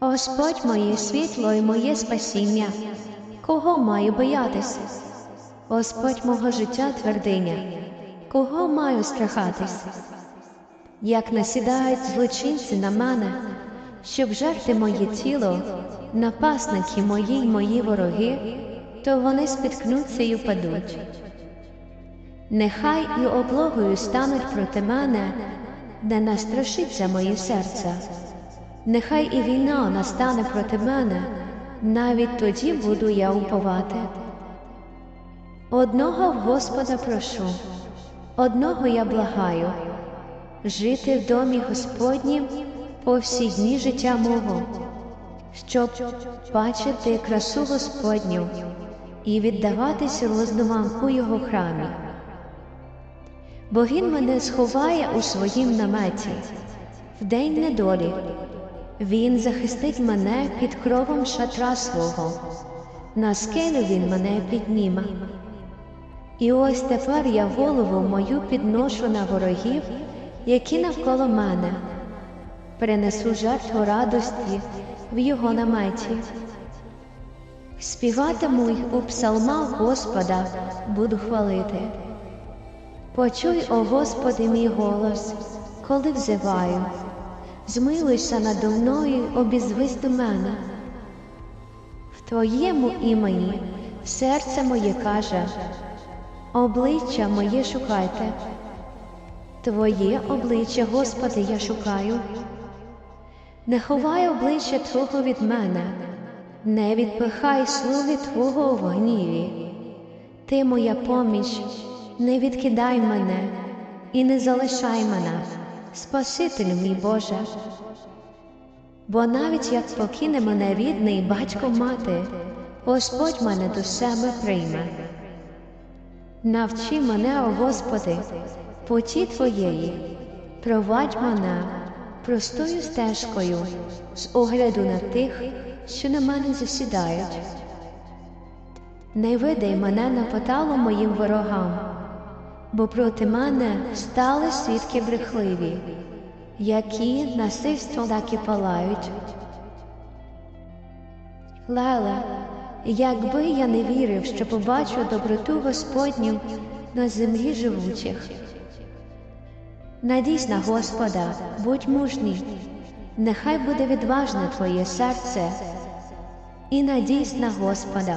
Господь моє світло і моє спасіння. Кого маю боятися? Господь мого життя твердиня. Кого маю страхатись? Як насідають злочинці на мене, щоб жерти моє тіло, напасники мої й мої вороги, то вони спіткнуться й упадуть. Нехай і облогою стануть проти мене, не настрашиться моє серце. Нехай і війна настане проти мене, навіть тоді буду я уповати. Одного в Господа прошу, одного я благаю, жити в домі Господнім по всі дні життя мого, щоб бачити красу Господню і віддаватись у його храмі. Бо він мене сховає у своїм наметі в день недолі. Він захистить мене під кровом шатра свого, на скелю він мене підніме. І ось тепер я голову мою підношу на ворогів, які навколо мене, принесу жертву радості в його наметі. Співатиму й у псалмах Господа буду хвалити. Почуй, о Господи, мій голос, коли взиваю, змилуйся надо мною, обізвись до мене. В Твоєму імені серце моє каже, обличчя моє шукайте. Твоє обличчя, Господи, я шукаю. Не ховай обличчя Твого від мене, не відпихай слуги Твого в гніві. Ти моя поміч, не відкидай мене і не залишай мене, Спасителю мій Боже. Бо навіть як покине мене рідний батько мати, Господь мене до себе прийме. Навчи мене, о Господи, путі Твоєї, провадь мене простою стежкою з огляду на тих, що на мене засідають. Не видай мене на поталу моїм ворогам, бо проти мене стали свідки брехливі, які насильство так і палають. Леле, якби я не вірив, що побачу доброту Господню на землі живучих. Надійсь на Господа, будь мужній, нехай буде відважне твоє серце, і надійсь на Господа,